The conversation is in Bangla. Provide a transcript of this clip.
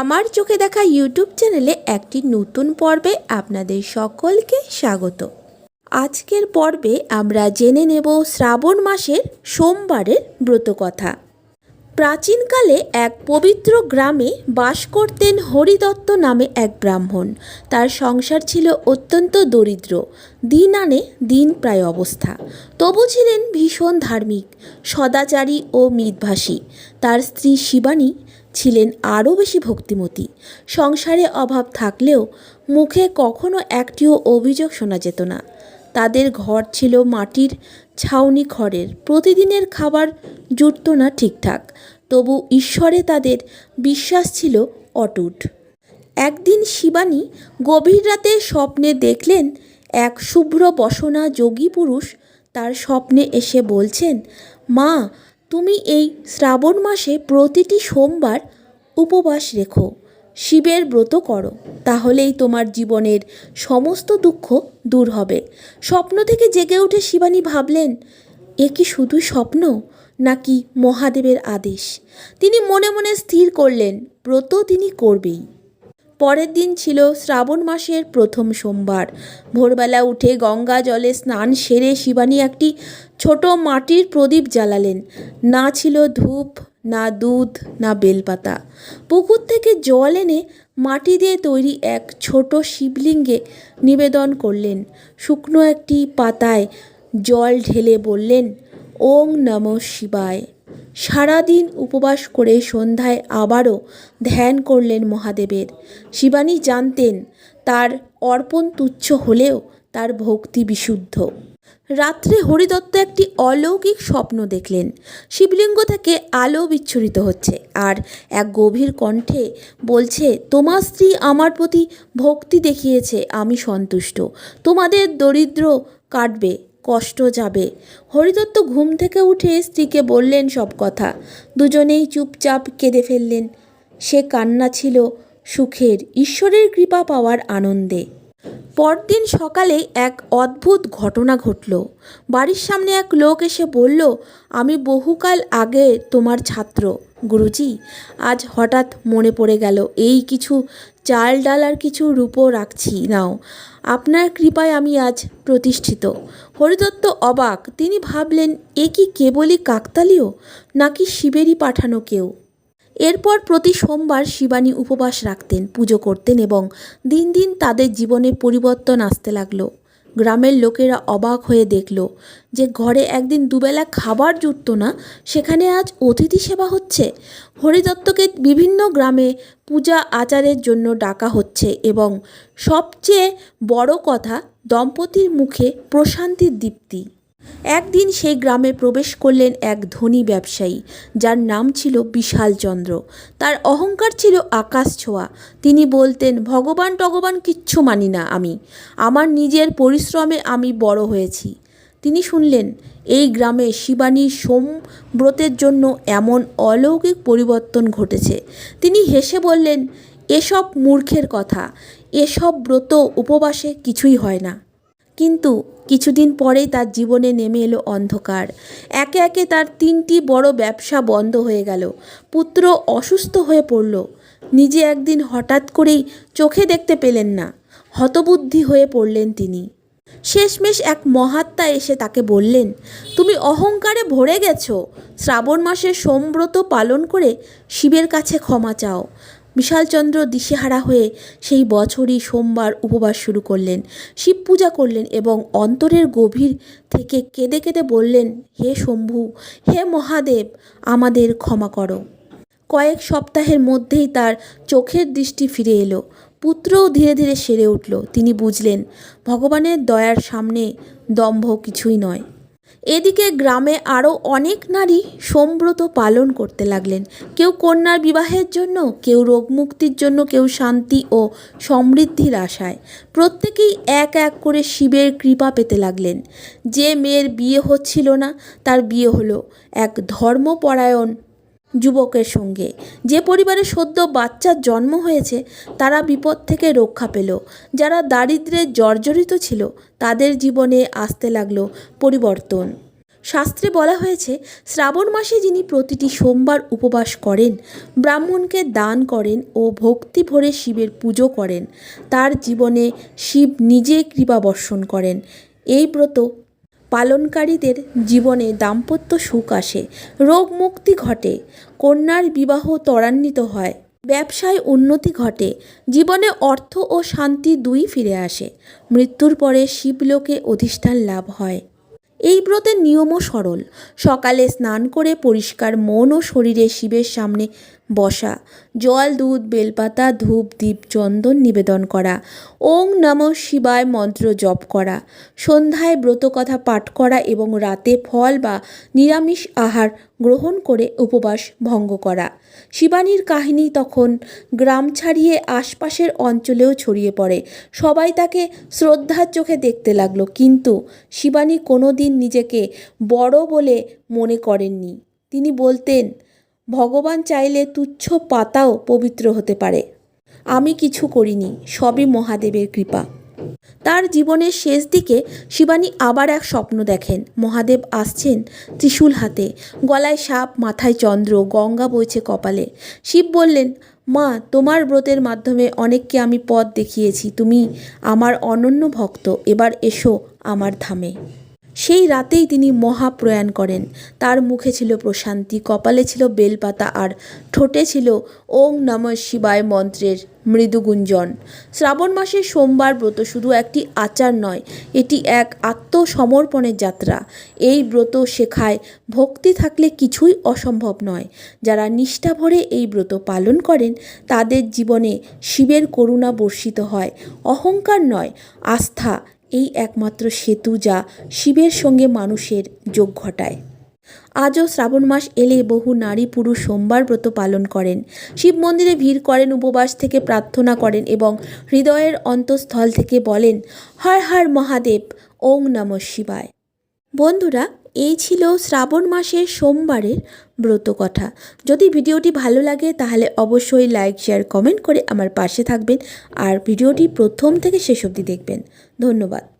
আমার চোখে দেখা ইউটিউব চ্যানেলে একটি নতুন পর্বে আপনাদের সকলকে স্বাগত। আজকের পর্বে আমরা জেনে নেব শ্রাবণ মাসের সোমবারের ব্রতকথা। প্রাচীনকালে এক পবিত্র গ্রামে বাস করতেন হরিদত্ত নামে এক ব্রাহ্মণ। তার সংসার ছিল অত্যন্ত দরিদ্র। দিন আনে দিন প্রায় অবস্থা। তবু ছিলেন ভীষণ ধার্মিক, সদাচারী ও মিতভাষী তার স্ত্রী শিবানী ছিলেন আরও বেশি ভক্তিমতী। সংসারে অভাব থাকলেও মুখে কখনো একটিও অভিযোগ শোনা যেত না। তাদের ঘর ছিল মাটির ছাউনি খড়ের। প্রতিদিনের খাবার জুটত না ঠিকঠাক, তবু ঈশ্বরে তাদের বিশ্বাস ছিল অটুট। একদিন শিবানী গভীর রাতে স্বপ্নে দেখলেন এক শুভ্র বসনা যোগী পুরুষ তার স্বপ্নে এসে বলছেন, মা, তুমি এই শ্রাবণ মাসে প্রতিটি সোমবার উপবাস রেখো। শিবের ব্রত করো, তাহলেই তোমার জীবনের সমস্ত দুঃখ দূর হবে। স্বপ্ন থেকে জেগে উঠে শিবানী ভাবলেন, এ কি শুধু স্বপ্ন, নাকি মহাদেবের আদেশ? তিনি মনে মনে স্থির করলেন, ব্রত তিনি করবেই। পরের দিন ছিল শ্রাবণ মাসের প্রথম সোমবার। ভোরবেলা উঠে গঙ্গা জলে স্নান সেরে শিবানী একটি ছোট মাটির প্রদীপ জ্বালালেন। না ছিল ধূপ না দুধ, না বেলপাতা। পুকুর থেকে জল এনে মাটি দিয়ে তৈরি এক ছোট শিবলিঙ্গে নিবেদন করলেন। শুকনো একটি পাতায় জল ঢেলে বললেন, ওং নম শিবায়। সারাদিন উপবাস করে সন্ধ্যায় আবারও ধ্যান করলেন মহাদেবের। শিবানী জানতেন, তার অর্পণ তুচ্ছ হলেও তার ভক্তি বিশুদ্ধ। রাত্রে হরিদত্ত একটি অলৌকিক স্বপ্ন দেখলেন। শিবলিঙ্গ থেকে আলো বিচ্ছুরিত হচ্ছে আর এক গভীর কণ্ঠে বলছে, তোমার স্ত্রী আমার প্রতি ভক্তি দেখিয়েছে, আমি সন্তুষ্ট। তোমাদের দরিদ্র কাটবে, কষ্ট যাবে। হরিদত্ত ঘুম থেকে উঠে স্ত্রীকে বললেন সব কথা। দুজনেই চুপচাপ কেঁদে ফেললেন। সে কান্না ছিল সুখের, ঈশ্বরের কৃপা পাওয়ার আনন্দে। পরদিন সকালে এক অদ্ভুত ঘটনা ঘটল। বাড়ির সামনে এক লোক এসে বলল, আমি বহুকাল আগে তোমার ছাত্র। গুরুজি, আজ হঠাৎ মনে পড়ে গেল, এই কিছু চাল ডাল আর কিছু রূপো রাখছি, নাও। আপনার কৃপায় আমি আজ প্রতিষ্ঠিত। হরিদত্ত অবাক। তিনি ভাবলেন, এ কি কেবলই কাকতালীয়? নাকি শিবেরই পাঠানো কেউ? এরপর প্রতি সোমবার শিবানী উপবাস রাখতেন, পুজো করতেন এবং দিন দিন তাদের জীবনে পরিবর্তন আসতে লাগল। গ্রামের লোকেরা অবাক হয়ে দেখল যে ঘরে একদিন দুবেলা খাবার জুটত না, সেখানে আজ অতিথি সেবা হচ্ছে। হরিদত্তকে বিভিন্ন গ্রামে পূজা আচারের জন্য ডাকা হচ্ছে এবং সবচেয়ে বড় কথা দম্পতির মুখে প্রশান্তির দীপ্তি। একদিন সেই গ্রামে প্রবেশ করলেন এক ধনী ব্যবসায়ী, যার নাম ছিল বিশালচন্দ্র। তার অহংকার ছিল আকাশ ছোঁয়া। তিনি বলতেন, ভগবান টগবান কিচ্ছু মানি না আমি। আমার নিজের পরিশ্রমে আমি বড় হয়েছি। তিনি শুনলেন, এই গ্রামে শিবানীর সোমব্রতের জন্য এমন অলৌকিক পরিবর্তন ঘটেছে। তিনি হেসে বললেন, এসব মূর্খের কথা। এসব ব্রত উপবাসে কিছুই হয় না। কিন্তু কিছুদিন পরেই তার জীবনে নেমে এলো অন্ধকার। একে একে তার তিনটি বড় ব্যবসা বন্ধ হয়ে গেল। পুত্র অসুস্থ হয়ে পড়ল। নিজে একদিন হঠাৎ করেই চোখে দেখতে পেলেন না। হতবুদ্ধি হয়ে পড়লেন তিনি। শেষমেশ এক মহাত্মা এসে তাকে বললেন, তুমি অহংকারে ভরে গেছো। শ্রাবণ মাসের সোমব্রত পালন করে শিবের কাছে ক্ষমা চাও। বিশালচন্দ্র দিশেহারা হয়ে সেই বছরই সোমবার উপবাস শুরু করলেন। শিব পূজা করলেন এবং অন্তরের গভীর থেকে কেঁদে কেঁদে বললেন, হে শম্ভু, হে মহাদেব, আমাদের ক্ষমা করো। কয়েক সপ্তাহের মধ্যেই তার চোখের দৃষ্টি ফিরে এলো। পুত্রও ধীরে ধীরে সেরে উঠল। তিনি বুঝলেন, ভগবানের দয়ার সামনে দম্ভ কিছুই নয়। এদিকে গ্রামে আরও অনেক নারী সম্ব্রত পালন করতে লাগলেন। কেউ কন্যার বিবাহের জন্য, কেউ রোগমুক্তির জন্য, কেউ শান্তি ও সমৃদ্ধির আশায়। প্রত্যেকেই এক এক করে শিবের কৃপা পেতে লাগলেন। যে মেয়ের বিয়ে হচ্ছিল না, তার বিয়ে হলো। এক ধর্মপরায়ণ যুবকের সঙ্গে। যে পরিবারে সদ্য বাচ্চার জন্ম হয়েছে, তারা বিপদ থেকে রক্ষা পেল। যারা দারিদ্র্যে জর্জরিত ছিল, তাদের জীবনে আসতে লাগল পরিবর্তন। শাস্ত্রে বলা হয়েছে, শ্রাবণ মাসে যিনি প্রতিটি সোমবার উপবাস করেন, ব্রাহ্মণকে দান করেন ও ভক্তি ভরে শিবের পুজো করেন। তার জীবনে শিব নিজে কৃপা বর্ষণ করেন। এই ব্রত পালনকারীদের জীবনে দাম্পত্য সুখ আসে, রোগ মুক্তি ঘটে, কন্যার বিবাহ ত্বরান্বিত হয়, ব্যবসায় উন্নতি ঘটে, জীবনে অর্থ ও শান্তি দুই ফিরে আসে, মৃত্যুর পরে শিবলোকে অধিষ্ঠান লাভ হয়। এই ব্রতের নিয়মও সরল, সকালে স্নান করে পরিষ্কার মন ও শরীরে শিবের সামনে বসা। জল, দুধ, বেলপাতা, ধূপ, দীপ, চন্দন নিবেদন করা। ওং নম শিবায় মন্ত্র জপ করা। সন্ধ্যায় ব্রতকথা পাঠ করা এবং রাতে ফল বা নিরামিষ আহার গ্রহণ করে উপবাস ভঙ্গ করা। শিবানীর কাহিনী তখন গ্রাম ছাড়িয়ে আশপাশের অঞ্চলেও ছড়িয়ে পড়ে। সবাই তাকে শ্রদ্ধার চোখে দেখতে লাগল, কিন্তু শিবানী কোনো দিন নিজেকে বড় বলে মনে করেননি। তিনি বলতেন ভগবান চাইলে তুচ্ছ পাতাও পবিত্র হতে পারে। আমি কিছু করিনি, সবই মহাদেবের কৃপা। তার জীবনের শেষ দিকে শিবানী আবার এক স্বপ্ন দেখেন। মহাদেব আসছেন ত্রিশূল হাতে। গলায় সাপ, মাথায় চন্দ্র, গঙ্গা বইছে কপালে। শিব বললেন, মা, তোমার ব্রতের মাধ্যমে অনেককে আমি পথ দেখিয়েছি। তুমি আমার অনন্য ভক্ত। এবার এসো আমার ধামে। সেই রাতেই তিনি মহাপ্রয়াণ করেন। তার মুখে ছিল প্রশান্তি, কপালে ছিল বেলপাতা আর ঠোঁটে ছিল ওং নম শিবায় মন্ত্রের মৃদু গুঞ্জন শ্রাবণ মাসের সোমবার ব্রত শুধু একটি আচার নয়, এটি এক আত্মসমর্পণের যাত্রা। এই ব্রত শেখায় ভক্তি থাকলে কিছুই অসম্ভব নয়। যারা নিষ্ঠা ভরে এই ব্রত পালন করেন, তাদের জীবনে শিবের করুণা বর্ষিত হয়। অহংকার নয়, আস্থা এই একমাত্র সেতু যা শিবের সঙ্গে মানুষের যোগ ঘটায়। আজও শ্রাবণ মাস এলে বহু নারী পুরুষ সোমবার ব্রত পালন করেন। শিব মন্দিরে ভিড় করেন, উপবাস থেকে প্রার্থনা করেন এবং হৃদয়ের অন্তঃস্থল থেকে বলেন, হর হর মহাদেব ওং নম শিবায়। বন্ধুরা এই ছিল শ্রাবণ মাসের সোমবারের ব্রত কথা। যদি ভিডিওটি ভালো লাগে, তাহলে অবশ্যই লাইক শেয়ার কমেন্ট করে আমার পাশে থাকবেন। আর ভিডিওটি প্রথম থেকে শেষ অবধি দেখবেন। ধন্যবাদ।